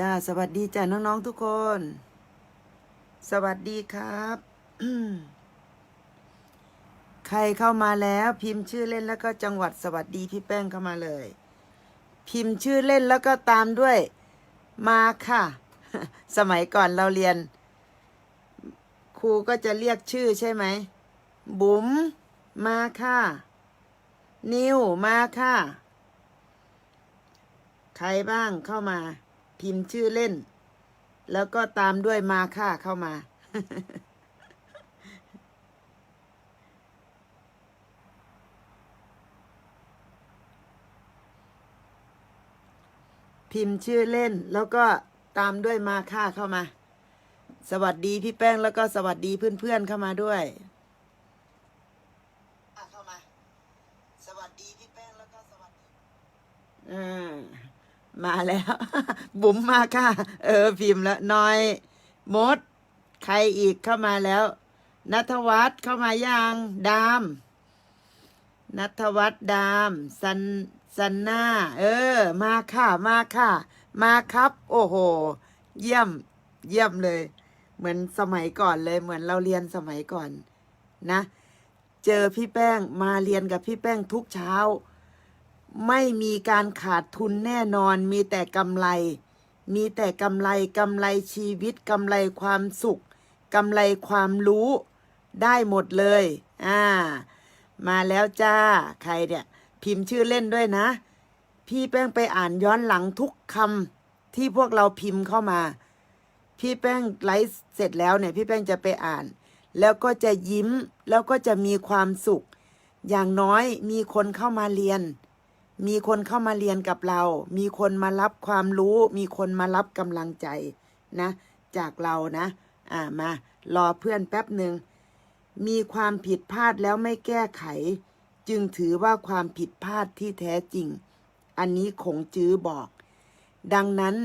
จ้า สวัสดีจ้าน้องๆทุกคน สวัสดีครับ ใครเข้ามาแล้ว พิมพ์ชื่อเล่นแล้วก็จังหวัดสวัสดีพี่แป้งเข้ามาเลย พิมพ์ชื่อเล่นแล้วก็ตามด้วย มาค่ะ สมัยก่อนเราเรียน ครูก็จะเรียกชื่อใช่ไหม บุ๋มมาค่ะ นิวมาค่ะ ใครบ้างเข้ามา พิมพ์ชื่อเล่น แล้วก็ตามด้วยมาค่าเข้ามา พิมพ์ชื่อเล่น แล้วก็ตามด้วยมาค่าเข้ามา สวัสดีพี่แป้งแล้วก็สวัสดีเพื่อนๆเข้ามาด้วยอะเข้ามา สวัสดีพี่แป้งแล้วก็สวัสดีอ่า มาแล้ว บุ๋มมาค่ะ เออ พิมพ์แล้วน้อยมด ใครอีกเข้ามาแล้วนัทวัฒน์เข้ามายังดามนัทวัฒน์ดามสันสันนาเออ มาค่ะ มาค่ะ มาครับ โอ้โห เยี่ยม เยี่ยมเลย เหมือนสมัยก่อนเลย เหมือนเราเรียนสมัยก่อนนะ เจอพี่แป้งมาเรียนกับพี่แป้งทุกเช้า ไม่มีการขาดทุนแน่นอน มีแต่กำไร มีแต่กำไรกำไรชีวิตกำไรความสุขกำไรความรู้ได้หมดเลย อ่า มาแล้วจ้า ใครเนี่ย พิมพ์ชื่อเล่นด้วยนะ พี่แป้งไปอ่านย้อนหลังทุกคำที่พวกเราพิมพ์เข้ามา พี่แป้งไลฟ์เสร็จแล้วเนี่ย พี่แป้งจะไปอ่าน แล้วก็จะยิ้มแล้วก็จะมีความสุข อย่างน้อยมีคนเข้ามาเรียน มีคนเข้ามาเรียนกับเรา มีคนมารับความรู้ มีคนมารับกำลังใจนะ จากเรานะ อ่ามารอเพื่อนแป๊บหนึ่ง มีความผิดพลาดแล้วไม่แก้ไข จึงถือว่าความผิดพลาดที่แท้จริง อันนี้คงจื้อบอก ดังนั้น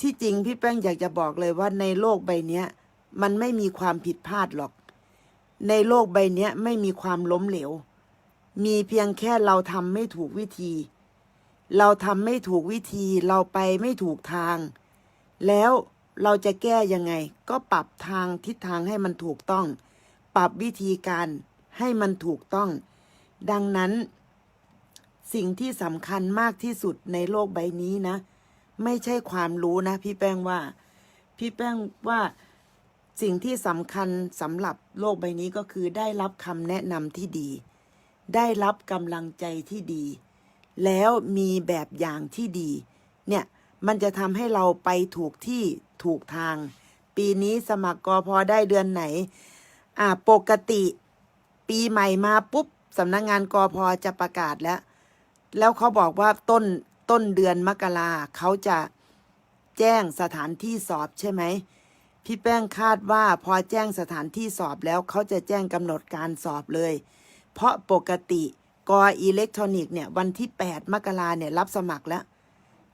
ที่จริงพี่แป้งอยากจะบอกเลยว่าในโลกใบนี้มันไม่มีความผิดพลาดหรอก ในโลกใบนี้ไม่มีความล้มเหลว มีเพียงแค่เราทำไม่ถูกวิธี เราทำไม่ถูกวิธี เราไปไม่ถูกทาง แล้วเราจะแก้ยังไง ก็ปรับทางทิศทางให้มันถูกต้อง ปรับวิธีการให้มันถูกต้อง ดังนั้น สิ่งที่สำคัญมากที่สุดในโลกใบนี้นะ ไม่ใช่ความรู้นะ พี่แป้งว่า พี่แป้งว่าสิ่งที่สำคัญสำหรับโลกใบนี้ก็คือได้รับคำแนะนำที่ดี ได้รับกำลังใจที่ดี แล้วมีแบบอย่างที่ดี เนี่ยมันจะทำให้เราไปถูกที่ถูกทาง ปีนี้สมัครกอพอได้เดือนไหน อ่าปกติปีใหม่มาปุ๊บสำนักงงานกอพอจะประกาศแล้ว แล้วเขาบอกว่าต้นต้นเดือนมกราเขาจะแจ้งสถานที่สอบใช่ไหมพี่แป้งคาดว่าพอแจ้งสถานที่สอบแล้วเขาจะแจ้งกำหนดการสอบเลย เพราะปกติกออิเล็กทรอนิกส์เนี่ยวันที่ 8 มกราเนี่ยรับสมัครแล้ว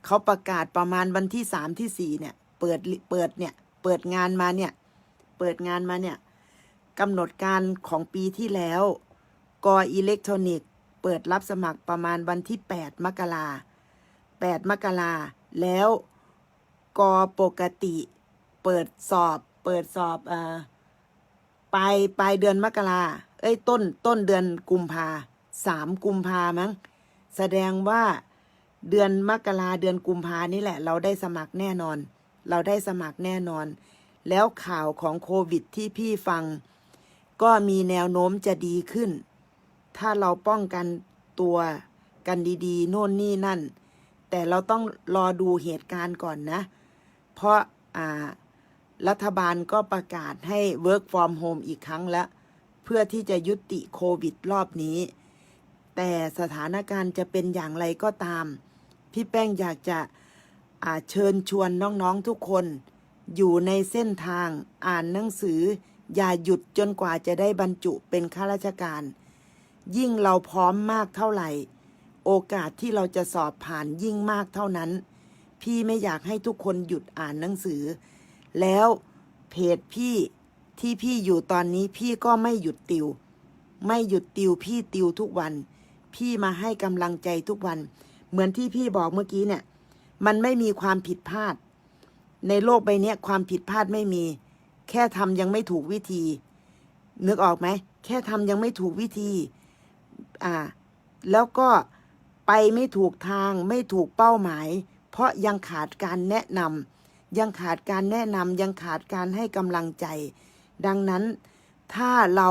เขาประกาศประมาณวันที่ 3 ที่ 4 เนี่ย เปิดเปิดเนี่ย เปิดงานมาเนี่ย เปิดงานมาเนี่ยกำหนดการของปีที่แล้วกออิเล็กทรอนิกส์เปิดรับสมัครประมาณวันที่ 8 มกรา8มกราแล้วกอปกติ เปิดสอบ เปิดสอบอ่อปลายปลายเดือนมกรา เอ้ยต้นต้นเดือนกุมภาสามกุมภามั้งแสดงว่าเดือนมกราเดือนกุมภานี่แหละ เราได้สมัครแน่นอน เราได้สมัครแน่นอน แล้วข่าวของโควิดที่พี่ฟัง ก็มีแนวโน้มจะดีขึ้น ถ้าเราป้องกันตัวกันดีๆ โน่นนี่นั่น แต่เราต้องรอดูเหตุการณ์ก่อนนะ เพราะอ่ารัฐบาลก็ประกาศให้ work from home อีกครั้งแล้ว พื่อที่จะยุติโควิดรอบนี้ แต่สถานการณ์จะเป็นอย่างไรก็ตาม พี่แป้งอยากจะเชิญชวนน้องๆทุกคน อยู่ในเส้นทางอ่านหนังสือ อย่าหยุดจนกว่าจะได้บรรจุเป็นข้าราชการ ยิ่งเราพร้อมมากเท่าไหร่ โอกาสที่เราจะสอบผ่านยิ่งมากเท่านั้น พี่ไม่อยากให้ทุกคนหยุดอ่านหนังสือ แล้วเพจพี่ ที่พี่อยู่ตอนนี้พี่ก็ไม่หยุดติว ไม่หยุดติวพี่ติวทุกวัน พี่มาให้กำลังใจทุกวัน เหมือนที่พี่บอกเมื่อกี้เนี่ย มันไม่มีความผิดพลาด ในโลกใบเนี้ยความผิดพลาดไม่มี แค่ทำยังไม่ถูกวิธี นึกออกไหม แค่ทำยังไม่ถูกวิธี อ่า แล้วก็ไปไม่ถูกทางไม่ถูกเป้าหมาย เพราะยังขาดการแนะนำยังขาดการแนะนำยังขาดการให้กำลังใจ ดังนั้นถ้าเรา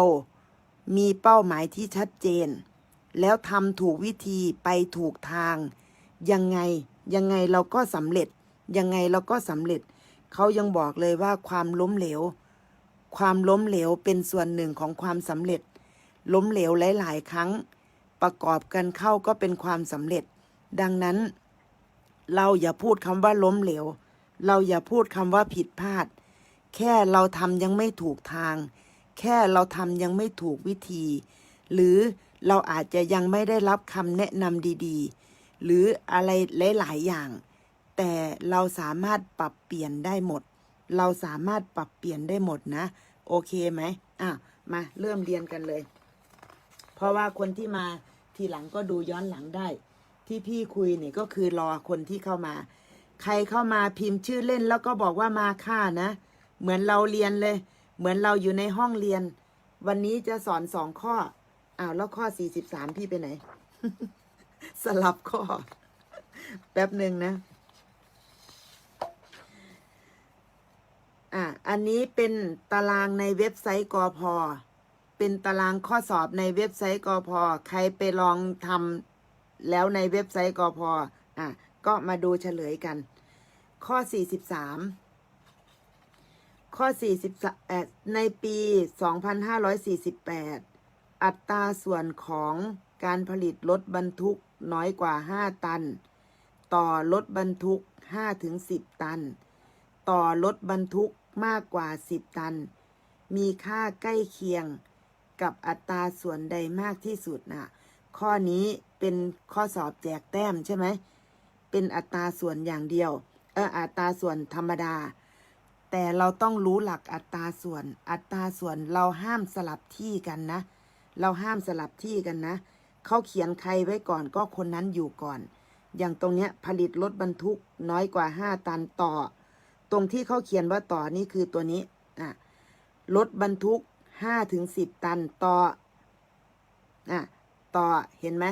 มีเป้าหมายที่ชัดเจน แล้วทำถูกวิธีไปถูกทาง ยังไงยังไงเราก็สำเร็จ ยังไงเราก็สำเร็จ เขายังบอกเลยว่าความล้มเหลว ความล้มเหลวเป็นส่วนหนึ่งของความสำเร็จ ล้มเหลวหลาย ๆ ครั้ง ประกอบกันเข้าก็เป็นความสำเร็จ ดังนั้น เราอย่าพูดคำว่าล้มเหลว เราอย่าพูดคำว่าผิดพลาด แค่เราทำยังไม่ถูกทาง แค่เราทำยังไม่ถูกวิธี หรือเราอาจจะยังไม่ได้รับคำแนะนำดีๆ หรืออะไรหลาย ๆ อย่าง แต่เราสามารถปรับเปลี่ยนได้หมด เราสามารถปรับเปลี่ยนได้หมดนะ โอเคไหมอะมาเริ่มเรียนกันเลย เพราะว่าคนที่มาทีหลังก็ดูย้อนหลังได้ ที่พี่คุยเนี่ยก็คือรอคนที่เข้ามา ใครเข้ามาพิมพ์ชื่อเล่นแล้วก็บอกว่ามาค่านะ เหมือนเราเรียนเลย เหมือนเราอยู่ในห้องเรียน วันนี้จะสอนสองข้ออ้าวแล้วข้อสี่สิบสามพี่ไปไหน สลับข้อ แป๊บหนึ่งนะ อะ อันนี้เป็นตารางในเว็บไซต์กอพอเป็นตารางข้อสอบในเว็บไซต์กอพอใครไปลองทำแล้วในเว็บไซต์กอพออะ ก็มาดูเฉลยกัน ข้อ43 ข้อ 40 ในปี 2548 อัตราส่วนของการผลิตรถบรรทุกน้อยกว่า 5 ตัน ต่อรถบรรทุก 5-10 ตัน ต่อรถบรรทุกมากกว่า 10 ตัน มีค่าใกล้เคียงกับอัตราส่วนใดมากที่สุดนะข้อนี้เป็นข้อสอบแจกแต้มใช่ไหม เป็นอัตราส่วนอย่างเดียว เอออัตราส่วนธรรมดา แต่เราต้องรู้หลักอัตราส่วน อัตราส่วนเราห้ามสลับที่กันนะ เราห้ามสลับที่กันนะ เขาเขียนใครไว้ก่อนก็คนนั้นอยู่ก่อน อย่างตรงเนี้ยผลิตรถบรรทุกน้อยกว่า5ตันต่อ ตรงที่เขาเขียนว่าต่อนี่คือตัวนี้อะรถบรรทุก5ถึง10ตันต่ออะต่อเห็นไหม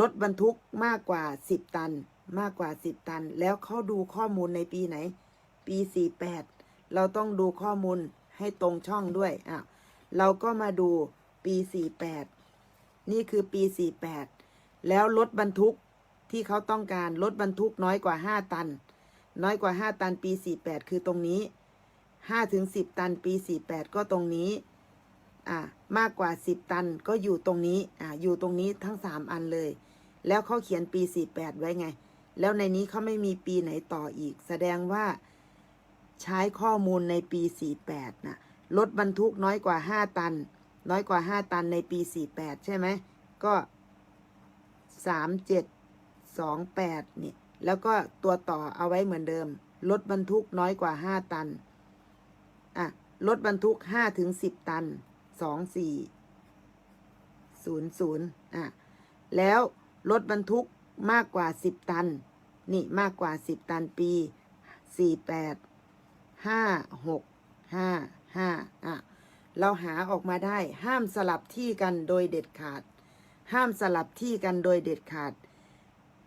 รถบรรทุกมากกว่า10ตัน มากกว่า10ตัน แล้วเขาดูข้อมูลในปีไหน ปี48 เราต้องดูข้อมูลให้ตรงช่องด้วยอะเราก็มาดูปี 48 นี่คือปี 48 แล้วรถบรรทุกที่เขาต้องการรถบรรทุกน้อยกว่า 5 ตัน น้อยกว่า 5 ตันปี 48 คือตรงนี้ 5 ถึง 10 ตันปี 48 ก็ตรงนี้อ่ามากกว่า 10 ตันก็อยู่ตรงนี้อ่าอยู่ตรงนี้ทั้ง 3 อันเลย แล้วเขาเขียนปี 48 ไว้ไง แล้วในนี้เขาไม่มีปีไหนต่ออีก แสดงว่า ใช้ข้อมูลในปี 48นะรถบรรทุกน้อยกว่า 5 ตัน น้อยกว่า 5 ตันในปี 48 ใช่ไหม ก็ 3 7 2 8นี่ยแล้วก็ตัวต่อเอาไว้เหมือนเดิม รถบรรทุกน้อยกว่า 5 ตัน อะ รถบรรทุก5ถึง10 ตัน 2 4 0 0 อะ แล้วรถบรรทุกมากกว่า 10 ตัน นี่มากกว่า 10 ตันปี 48 5 6 5 5อะเราหาออกมาได้ห้ามสลับที่กันโดยเด็ดขาด ห้ามสลับที่กันโดยเด็ดขาด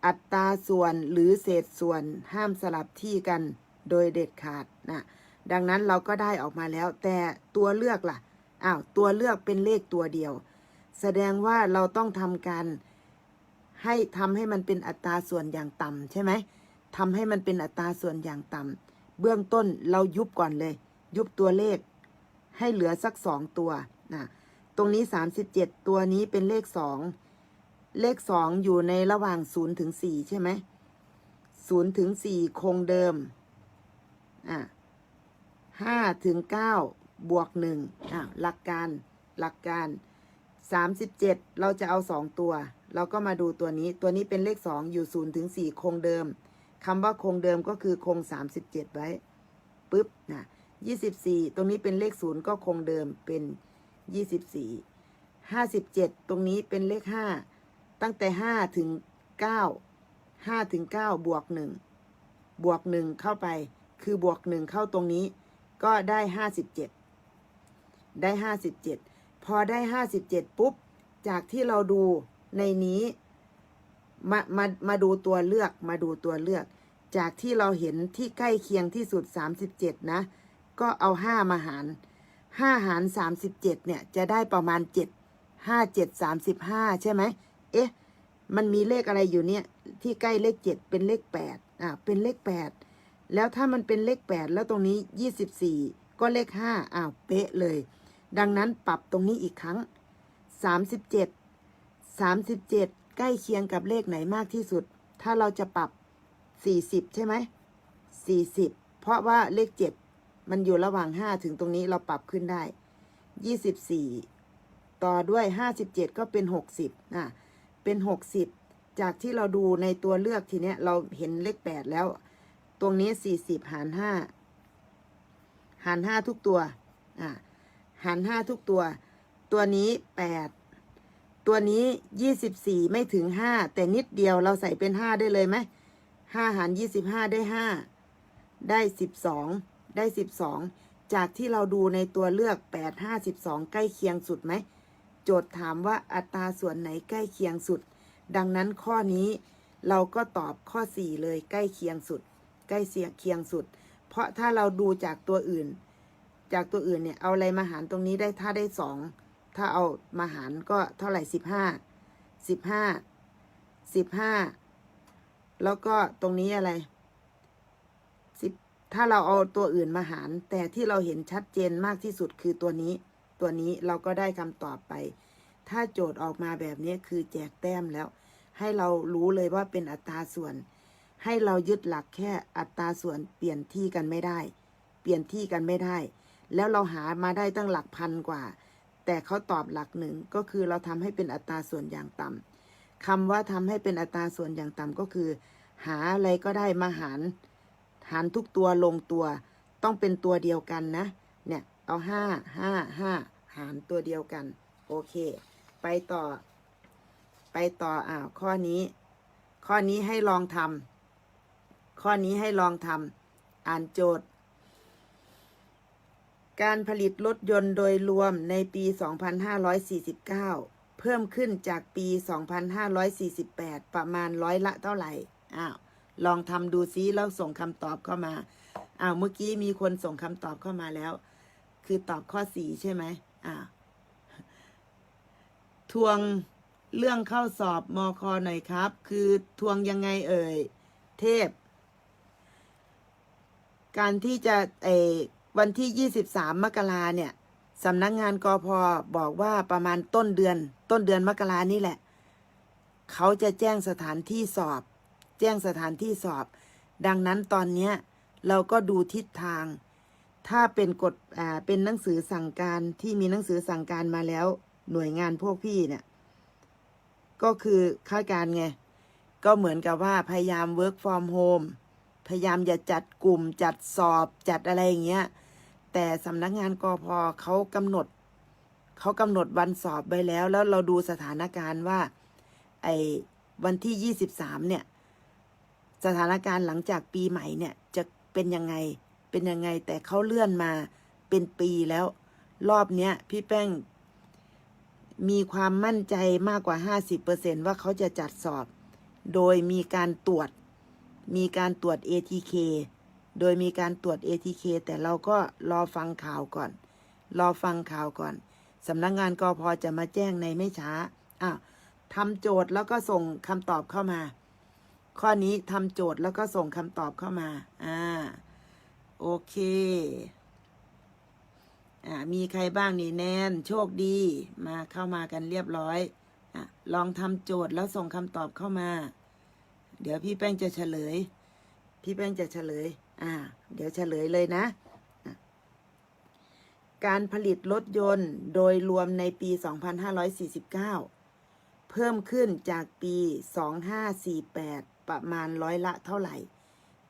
อัตราส่วนหรือเศษส่วนห้ามสลับที่กันโดยเด็ดขาดนะดังนั้นเราก็ได้ออกมาแล้ว แต่ตัวเลือกล่ะอ้าวตัวเลือกเป็นเลขตัวเดียว แสดงว่าเราต้องทำการให้ทำให้มันเป็นอัตราส่วนอย่างต่ำใช่ไหมทำให้มันเป็นอัตราส่วนอย่างต่ำ เบื้องต้นเรายุบก่อนเลย ยุบตัวเลขให้เหลือสักสองตัวนะตรงนี้สามสิบเจ็ดตัวนี้เป็นเลขสองเลขสองอยู่ในระหว่างศูนย์ถึงสี่ใช่ไหมศูนย์ถึงสี่คงเดิมอะห้าถึงเก้าบวกหนึ่งอะหลักการหลักการสามสิบเจ็ดเราจะเอาสองตัว เราก็มาดูตัวนี้ตัวนี้เป็นเลขสองอยู่ศูนย์ถึงสี่คงเดิม คำว่าคงเดิมก็คือคงสามสิบเจ็ดไว้ปุ๊บนะยี่สิบสี่ตรงนี้เป็นเลขศูนย์ก็คงเดิมเป็นยี่สิบสี่ห้าสิบเจ็ดตรงนี้เป็นเลขห้าตั้งแต่ห้าถึงเก้าห้าถึงเก้าบวกหนึ่งบวกหนึ่งเข้าไป คือบวกหนึ่งเข้าตรงนี้ ก็ได้ห้าสิบเจ็ดได้ห้าสิบเจ็ดพอได้ห้าสิบเจ็ดปุ๊บ จากที่เราดูในนี้มามามาดูตัวเลือกมาดูตัวเลือก จากที่เราเห็นที่ใกล้เคียงที่สุด 37 นะ ก็เอา 5 มาหาร 5 หาร 37 เนี่ย จะได้ประมาณ 7 5 7 35 ใช่ไหม เอ๊ะ มันมีเลขอะไรอยู่เนี่ย ที่ใกล้เลข 7 เป็นเลข 8 อ่าเป็นเลข 8 แล้วถ้ามันเป็นเลข 8 แล้วตรงนี้ 24 ก็เลข 5 อ้าว เป๊ะเลย ดังนั้นปรับตรงนี้อีกครั้ง 37 37 ใกล้เคียงกับเลขไหนมากที่สุด ถ้าเราจะปรับ 40ใช่ไหม40เพราะว่าเลข7มันอยู่ระหว่าง5ถึงตรงนี้เราปรับขึ้นได้24ต่อด้วย57ก็เป็น60อะเป็น60จากที่เราดูในตัวเลือกทีเนี้ยเราเห็นเลข8แล้ว ตรงนี้40หาร5หาร5ทุกตัวอะหาร5ทุกตัว ตัวนี้8ตัวนี้24ไม่ถึง5แต่นิดเดียวเราใส่เป็น5ได้เลยไหม ห้าหารยี่สิบห้าได้ห้าได้สิบสองได้สิบสองจากที่เราดูในตัวเลือกแปดห้าสิบสองใกล้เคียงสุดไหม โจทย์ถามว่าอัตราส่วนไหนใกล้เคียงสุด ดังนั้นข้อนี้เราก็ตอบข้อสี่เลยใกล้เคียงสุด ใกล้เสียงเคียงสุด เพราะถ้าเราดูจากตัวอื่น จากตัวอื่นเนี่ยเอาอะไรมาหารตรงนี้ได้ถ้าได้สองถ้าเอามาหารก็เท่าไหร่สิบห้าสิบห้าสิบห้า แล้วก็ตรงนี้อะไรสิบถ้าเราเอาตัวอื่นมาหาร แต่ที่เราเห็นชัดเจนมากที่สุดคือตัวนี้ ตัวนี้เราก็ได้คำตอบไป ถ้าโจทย์ออกมาแบบนี้คือแจกแต้มแล้ว ให้เรารู้เลยว่าเป็นอัตราส่วน ให้เรายึดหลักแค่อัตราส่วนเปลี่ยนที่กันไม่ได้ เปลี่ยนที่กันไม่ได้ แล้วเราหามาได้ตั้งหลักพันกว่า แต่เขาตอบหลักหนึ่งก็คือเราทำให้เป็นอัตราส่วนอย่างต่ำ คำว่าทำให้เป็นอัตราส่วนอย่างต่ำก็คือ หาอะไรก็ได้มาหารหารทุกตัวลงตัว ต้องเป็นตัวเดียวกันนะ เนี่ย เอาห้าห้าห้าหารตัวเดียวกัน โอเค ไปต่อ ไปต่ออ่าวข้อนี้ ข้อนี้ให้ลองทำข้อนี้ให้ลองทำอ่านโจทย์ การผลิตรถยนต์โดยรวมในปี 2549เพิ่มขึ้นจากปี 2548 ประมาณร้อยละเท่าไหร่ อ้าว ลองทำดูซิแล้วส่งคำตอบเข้ามา อ้าว เมื่อกี้มีคนส่งคำตอบเข้ามาแล้ว คือตอบข้อสี่ใช่ไหมอ้าว ทวงเรื่องเข้าสอบมอคอหน่อยครับ คือทวงยังไงเอ่ย เทพ การที่จะเอวันที่ 23 มกราเนี่ย สำนักงานกอพอบอกว่าประมาณต้นเดือน ต้นเดือนมกรานี่แหละ เขาจะแจ้งสถานที่สอบ แจ้งสถานที่สอบ ดังนั้นตอนนี้เราก็ดูทิศทาง ถ้าเป็นกฎอ่าเป็นหนังสือสั่งการที่มีหนังสือสั่งการมาแล้ว หน่วยงานพวกพี่เนี่ย ก็คือคาดการไง ก็เหมือนกับว่าพยายาม work from home พยายามอย่าจัดกลุ่มจัดสอบจัดอะไรอย่างเงี้ย แต่สำนักงานกอพอเขากำหนดเขากำหนดวันสอบไปแล้ว แล้วเราดูสถานการณ์ว่า ไอ้วันที่23เนี่ย สถานการณ์หลังจากปีใหม่เนี่ย จะเป็นยังไงเป็นยังไง แต่เขาเลื่อนมาเป็นปีแล้ว รอบเนี้ย พี่แป้ง มีความมั่นใจมากกว่า50%ว่าเขาจะจัดสอบ โดยมีการตรวจ มีการตรวจ ATK โดยมีการตรวจ ATK แต่เราก็รอฟังข่าวก่อน รอฟังข่าวก่อนสำนักงงานกอพอจะมาแจ้งในไม่ช้าอ้าวทำโจทย์แล้วก็ส่งคำตอบเข้ามา ข้อนี้ทำโจทย์แล้วก็ส่งคำตอบเข้ามาอ่าโอเคอ่ามีใครบ้างนี่แนนโชคดีมาเข้ามากันเรียบร้อยอะลองทำโจทย์แล้วส่งคำตอบเข้ามา เดี๋ยวพี่แป้งจะเฉลย พี่แป้งจะเฉลย อ่า เดี๋ยวเฉลยเลยนะอะการผลิตรถยนต์โดยรวมในปี 2549 เพิ่มขึ้นจากปี 2548 ประมาณร้อยละเท่าไหร่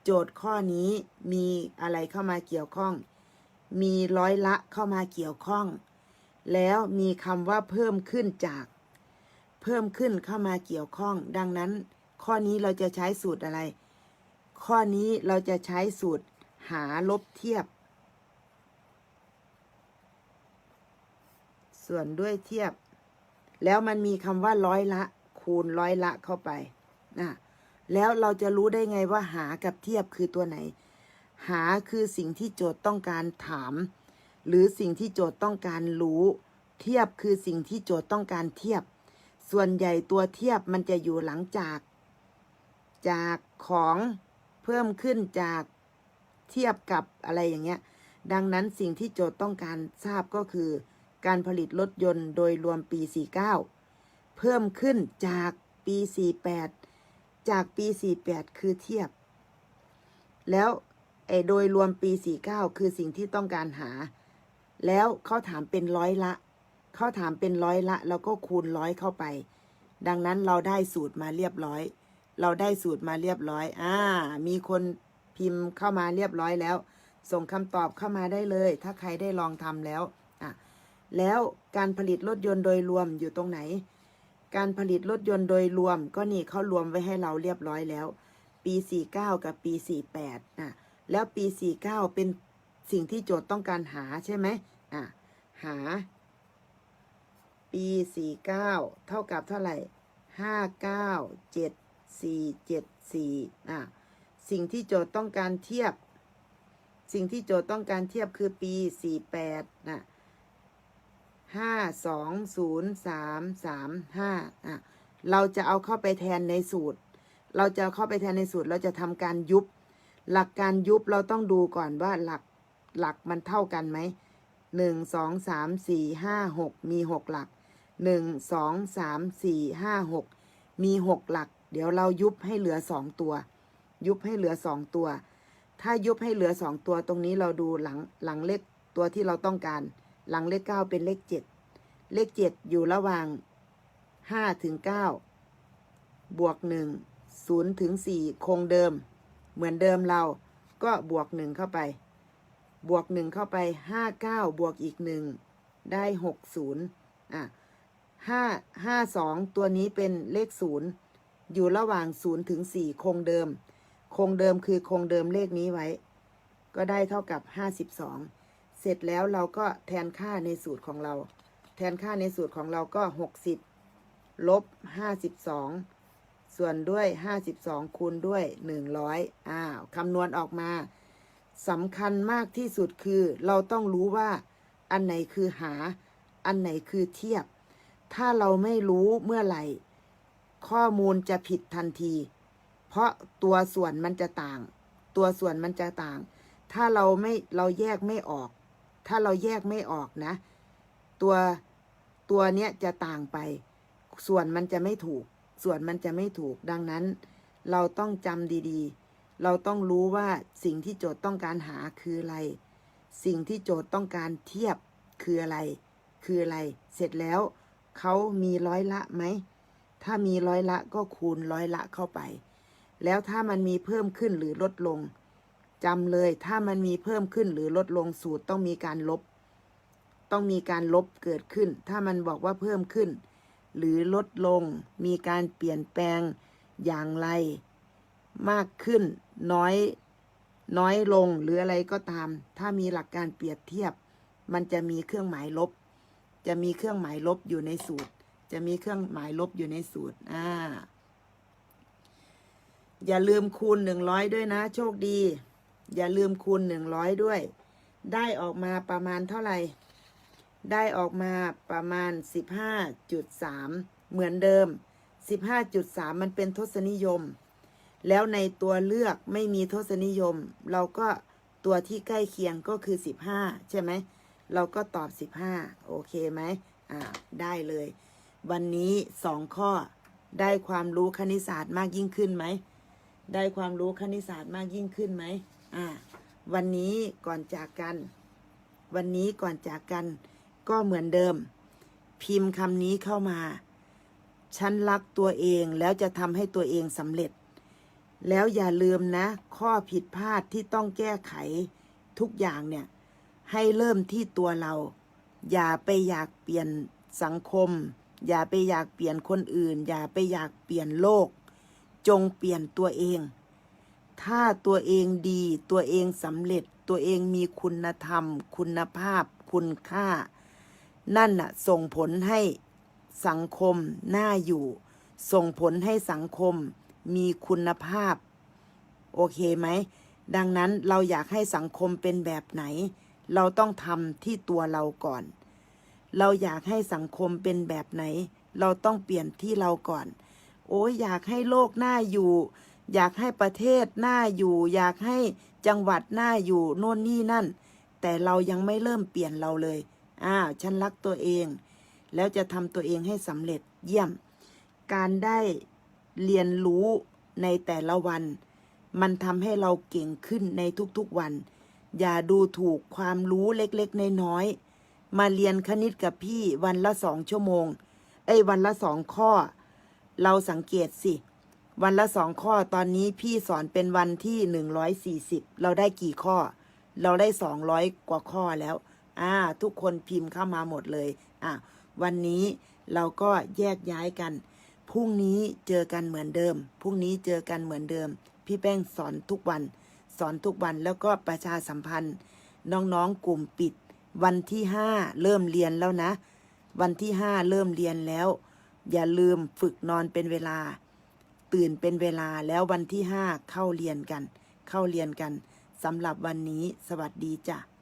โจทย์ข้อนี้มีอะไรเข้ามาเกี่ยวข้อง มีร้อยละเข้ามาเกี่ยวข้อง แล้วมีคำว่าเพิ่มขึ้นจาก เพิ่มขึ้นเข้ามาเกี่ยวข้อง ดังนั้น ข้อนี้เราจะใช้สูตรอะไร ข้อนี้เราจะใช้สูตรหาลบเทียบ ส่วนด้วยเทียบ แล้วมันมีคำว่าร้อยละ คูณร้อยละเข้าไปนะแล้วเราจะรู้ได้ไงว่าหากับเทียบคือตัวไหน หาคือสิ่งที่โจทย์ต้องการถาม หรือสิ่งที่โจทย์ต้องการรู้ เทียบคือสิ่งที่โจทย์ต้องการเทียบ ส่วนใหญ่ตัวเทียบมันจะอยู่หลังจาก จากของ เพิ่มขึ้นจากเทียบกับอะไรอย่างเงี้ย ดังนั้นสิ่งที่โจทย์ต้องการทราบก็คือ การผลิตรถยนต์โดยรวมปี 49 เพิ่มขึ้นจากปี 48 จากปี 48 คือเทียบ แล้วไอ้โดยรวมปี 49 คือสิ่งที่ต้องการหา แล้วเขาถามเป็นร้อยละ เขาถามเป็นร้อยละ แล้วก็คูณร้อยเข้าไป ดังนั้นเราได้สูตรมาเรียบร้อย เราได้สูตรมาเรียบร้อย อ่า มีคนพิมพ์เข้ามาเรียบร้อยแล้ว ส่งคำตอบเข้ามาได้เลย ถ้าใครได้ลองทำแล้ว อะ แล้วการผลิตรถยนต์โดยรวมอยู่ตรงไหน การผลิตรถยนต์โดยรวมก็นี่เขารวมไว้ให้เราเรียบร้อยแล้ว ปี 49 กับปี 48นะแล้วปี 49 เป็นสิ่งที่โจทย์ต้องการหาใช่ไหมอะ หา ปี 49 เท่ากับเท่าไหร่ 59 7 4 7 4อะสิ่งที่โจทย์ต้องการเทียบ สิ่งที่โจทย์ต้องการเทียบคือปี48นะห้าสองศูนย์สามสามห้าอะเราจะเอาเข้าไปแทนในสูตร เราจะเเข้าไปแทนในสูตร เราจะทำการยุบ หลักการยุบเราต้องดูก่อนว่าหลักหลักมันเท่ากันไหมหนึ่งสองสามสี่ห้าหกมีหกหลักหนึ่งสองสามสี่ห้าหกมีหกหลัก เดี๋ยวเรายุบให้เหลือสองตัว ยุบให้เหลือสองตัว ถ้ายุบให้เหลือสองตัวตรงนี้เราดูหลังหลังเลขตัวที่เราต้องการ หลังเลขเก้าเป็นเลขเจ็ดเลขเจ็ดอยู่ระหว่างห้าถึงเก้าบวกหนึ่งศูนย์ถึงสี่คงเดิม เหมือนเดิมเราก็บวกหนึ่งเข้าไป บวกหนึ่งเข้าไปห้าเก้าบวกอีกหนึ่งได้หกศูนย์อะห้าห้าสองตัวนี้เป็นเลขศูนย์ อยู่ระหว่างศูนย์ถึงสี่คงเดิม คงเดิมคือคงเดิมเลขนี้ไว้ ก็ได้เท่ากับห้าสิบสองเสร็จแล้วเราก็แทนค่าในสูตรของเรา แทนค่าในสูตรของเราก็หกสิบลบห้าสิบสองส่วนด้วยห้าสิบสองคูณด้วยหนึ่งร้อยอ้าว คำนวณออกมาสำคัญมากที่สุดคือ เราต้องรู้ว่า อันไหนคือหา อันไหนคือเทียบ ถ้าเราไม่รู้เมื่อไหร่ ข้อมูลจะผิดทันที เพราะตัวส่วนมันจะต่าง ตัวส่วนมันจะต่าง ถ้าเราไม่เราแยกไม่ออก ถ้าเราแยกไม่ออกนะ ตัวตัวเนี้ยจะต่างไป ส่วนมันจะไม่ถูก ส่วนมันจะไม่ถูก ดังนั้น เราต้องจำดีๆ เราต้องรู้ว่าสิ่งที่โจทย์ต้องการหาคืออะไร สิ่งที่โจทย์ต้องการเทียบคืออะไร คืออะไร เสร็จแล้วเขามีร้อยละไหม ถ้ามีร้อยละก็คูณร้อยละเข้าไป แล้วถ้ามันมีเพิ่มขึ้นหรือลดลงจำเลยถ้ามันมีเพิ่มขึ้นหรือลดลงสูตรต้องมีการลบ ต้องมีการลบเกิดขึ้น ถ้ามันบอกว่าเพิ่มขึ้น หรือลดลง มีการเปลี่ยนแปลงอย่างไร มากขึ้น น้อย น้อยลงหรืออะไรก็ตาม ถ้ามีหลักการเปรียบเทียบ มันจะมีเครื่องหมายลบ จะมีเครื่องหมายลบอยู่ในสูตร จะมีเครื่องหมายลบอยู่ในสูตร อ่า อย่าลืมคูณหนึ่งร้อยด้วยนะ โชคดี อย่าลืมคูณหนึ่งร้อยด้วย ได้ออกมาประมาณเท่าไหร่ ได้ออกมาประมาณสิบห้าจุดสามเหมือนเดิมสิบห้าจุดสามมันเป็นทศนิยม แล้วในตัวเลือกไม่มีทศนิยม เราก็ตัวที่ใกล้เคียงก็คือสิบห้าใช่ไหม เราก็ตอบสิบห้าโอเคไหมอ่า ได้เลย วันนี้สองข้อได้ความรู้คณิตศาสตร์มากยิ่งขึ้นไหม ได้ความรู้คณิตศาสตร์มากยิ่งขึ้นไหมอ่า วันนี้ก่อนจากกัน วันนี้ก่อนจากกัน ก็เหมือนเดิม พิมพ์คำนี้เข้ามา ฉันรักตัวเองแล้วจะทำให้ตัวเองสำเร็จ แล้วอย่าลืมนะ ข้อผิดพลาดที่ต้องแก้ไขทุกอย่างเนี่ย ให้เริ่มที่ตัวเรา อย่าไปอยากเปลี่ยนสังคม อย่าไปอยากเปลี่ยนคนอื่น อย่าไปอยากเปลี่ยนโลก จงเปลี่ยนตัวเอง ถ้าตัวเองดี ตัวเองสำเร็จ ตัวเองมีคุณธรรม คุณภาพ คุณค่า นั่นน่ะ ส่งผลให้สังคมน่าอยู่ ส่งผลให้สังคมมีคุณภาพ โอเคไหม ดังนั้นเราอยากให้สังคมเป็นแบบไหน เราต้องทำที่ตัวเราก่อน เราอยากให้สังคมเป็นแบบไหน เราต้องเปลี่ยนที่เราก่อน โอ้ยอยากให้โลกหน่าอยู่ อยากให้ประเทศหน่าอยู่ อยากให้จังหวัดหน่าอยู่โน่นนี่นั่น แต่เรายังไม่เริ่มเปลี่ยนเราเลยอ้าวฉันรักตัวเอง แล้วจะทำตัวเองให้สำเร็จเยี่ยม การได้เรียนรู้ในแต่ละวัน มันทำให้เราเก่งขึ้นในทุกๆวัน อย่าดูถูกความรู้เล็กๆน้อยๆ มาเรียนคณิตกับพี่วันละสองชั่วโมง เอ้ยวันละสองข้อ เราสังเกตสิ วันละสองข้อตอนนี้พี่สอนเป็นวันที่หนึ่งร้อยสี่สิบเราได้กี่ข้อ เราได้สองร้อยกว่าข้อแล้ว อ่า ทุกคนพิมพ์เข้ามาหมดเลย อ่าวันนี้เราก็แยกย้ายกัน พรุ่งนี้เจอกันเหมือนเดิม พรุ่งนี้เจอกันเหมือนเดิม พี่แป้งสอนทุกวัน สอนทุกวันแล้วก็ประชาสัมพันธ์ น้องๆกลุ่มปิด วันที่ห้าเริ่มเรียนแล้วนะ วันที่ห้าเริ่มเรียนแล้ว อย่าลืมฝึกนอนเป็นเวลา ตื่นเป็นเวลาแล้ววันที่ห้าเข้าเรียนกัน เข้าเรียนกันสำหรับวันนี้สวัสดีจ้ะ